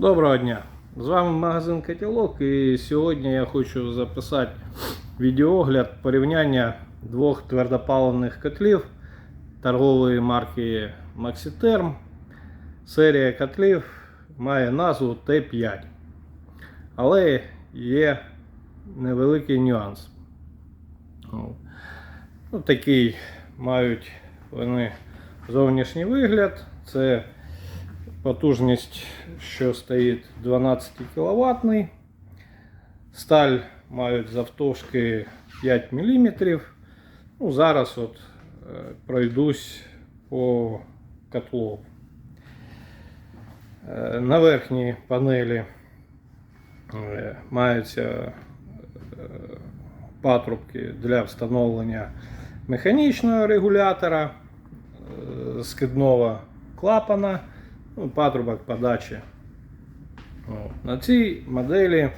Доброго дня! З вами магазин Котілок і сьогодні я хочу записати відеоогляд порівняння двох твердопаливних котлів торгової марки Maxiterm. Серія котлів має назву Т5. Але є невеликий нюанс. Ну, такий мають вони зовнішній вигляд. Це потужність, що стоїть 12 кВт. Сталь мають завтовшки 5 мм. Ну, зараз от е, пройдусь по котлу. Е, На верхній панелі е, маються патрубки для встановлення механічного регулятора, скидного клапана, ну, патрубок подачі. От. На цій моделі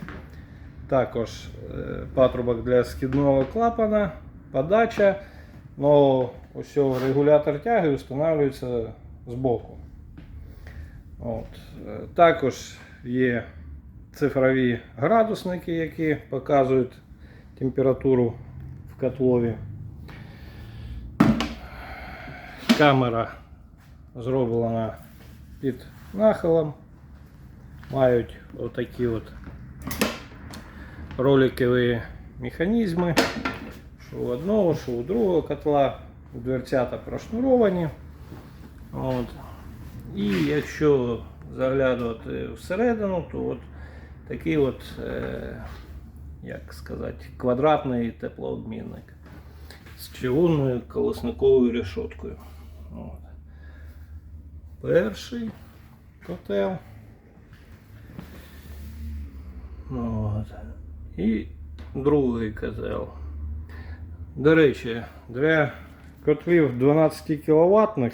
також е, патрубок для скидного клапана, подача, но ось регулятор тяги встановлюється збоку. От. Е, Також є цифрові градусники, які показують температуру в котлові. Камера зроблена під нахилом. Мають отакі от роликові механізми, що у одного, що у другого котла дверцята прошнуровані. От. І якщо заглядувати всередину, то от такий от, е, як сказати, квадратний теплообмінник з чавунною колосниковою решоткою. От. Перший котел. От. І другий котел. До речі, для котлів 12 кВт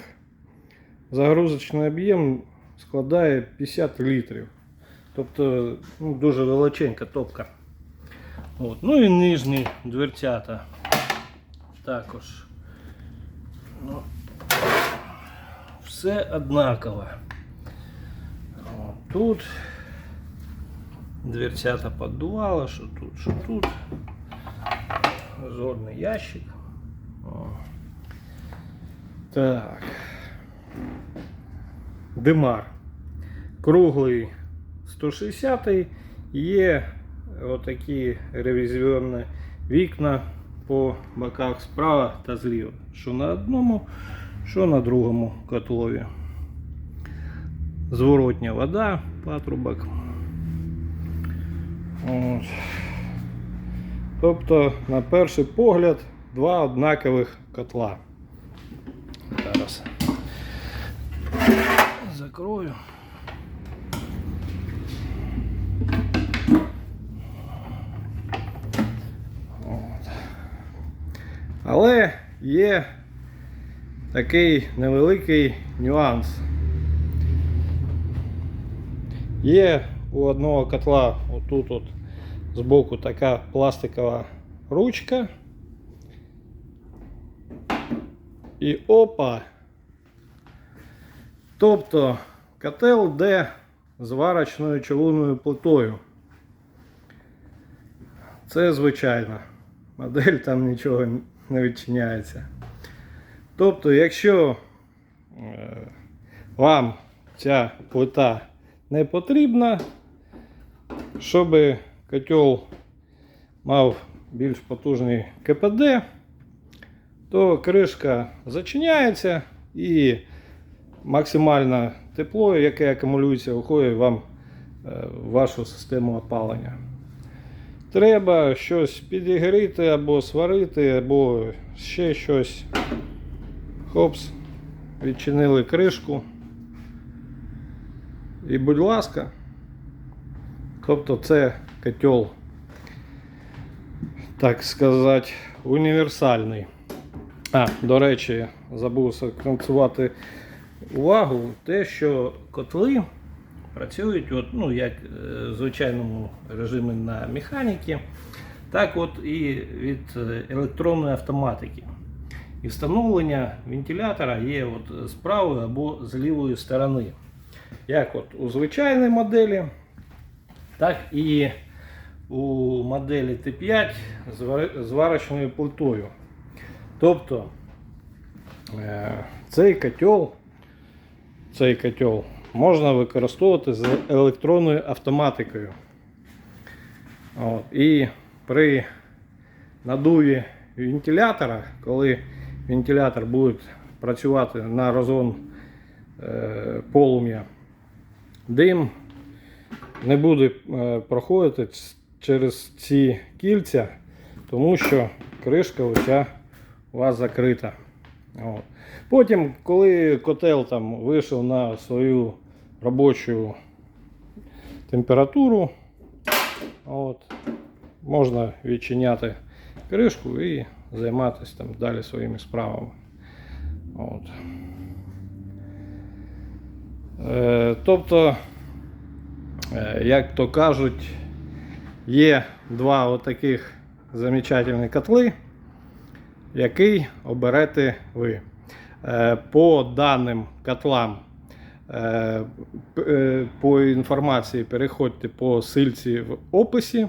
загрузочний об'єм складає 50 літрів. Тобто ну, дуже величенька топка. От. Ну і нижні дверцята також. Все однаково. О, Тут дверцята поддувало, що тут, що тут. Жодний ящик. О. Так. Димар. Круглий 160 є отакі ревізіонні вікна по боках справа та зліва. Що на одному, що на другому котлові. Зворотня вода, патрубок. От. Тобто, на перший погляд, два однакових котла. Зараз закрою. Але є такий невеликий нюанс. Є у одного котла отут от збоку така пластикова ручка. І опа. Тобто котел де зварочною човунною плитою. Це звичайно. Модель там нічого не відчиняється. Тобто, якщо е, вам ця плита не потрібна, щоб котел мав більш потужний КПД, то кришка зачиняється і максимальне тепло, яке акумулюється, виходить вам е, в вашу систему опалення. Треба щось підігріти або сварити, або ще щось. Хопс, відчинили кришку. І будь ласка. Тобто це котел, так сказати, універсальний. А, до речі, забув сакцентувати увагу те, що котли працюють от, ну, як е, в звичайному режимі на механіки, так от і від е, електронної автоматики. І встановлення вентилятора є от з правої або з лівої сторони. як от у звичайній моделі, так і у моделі Т5 з вар- варочною плитою. Тобто е, цей котел, цей котел можна використовувати з електронною автоматикою. От, і при надуві вентилятора, коли вентилятор буде працювати на розгон е, полум'я, дим не буде е, проходити через ці кільця, тому що кришка оця у вас закрита. От. Потім, коли котел там вийшов на свою робочу температуру, от, можна відчиняти кришку і займатися там далі своїми справами. От. Е, тобто, е, як то кажуть, є два отаких замечательні котли, який оберете ви. Е, По даним котлам, е, е, по інформації переходьте по сильці в описі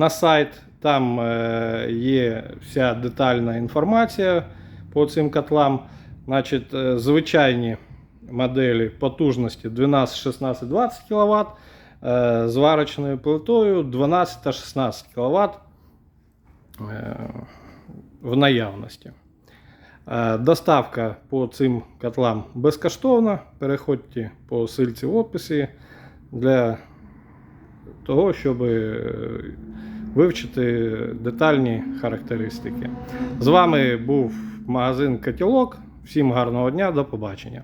на сайт. Там е, є вся детальна інформація по цим котлам. Значить, е, звичайні моделі потужності 12, 16, 20 кВт, е, з варочною плитою 12 та 16 кВт е, в наявності. Доставка по цим котлам безкоштовна. Переходьте по ссылці в описі для того, щоб вивчити детальні характеристики. З вами був магазин Котілок. Всім гарного дня, до побачення.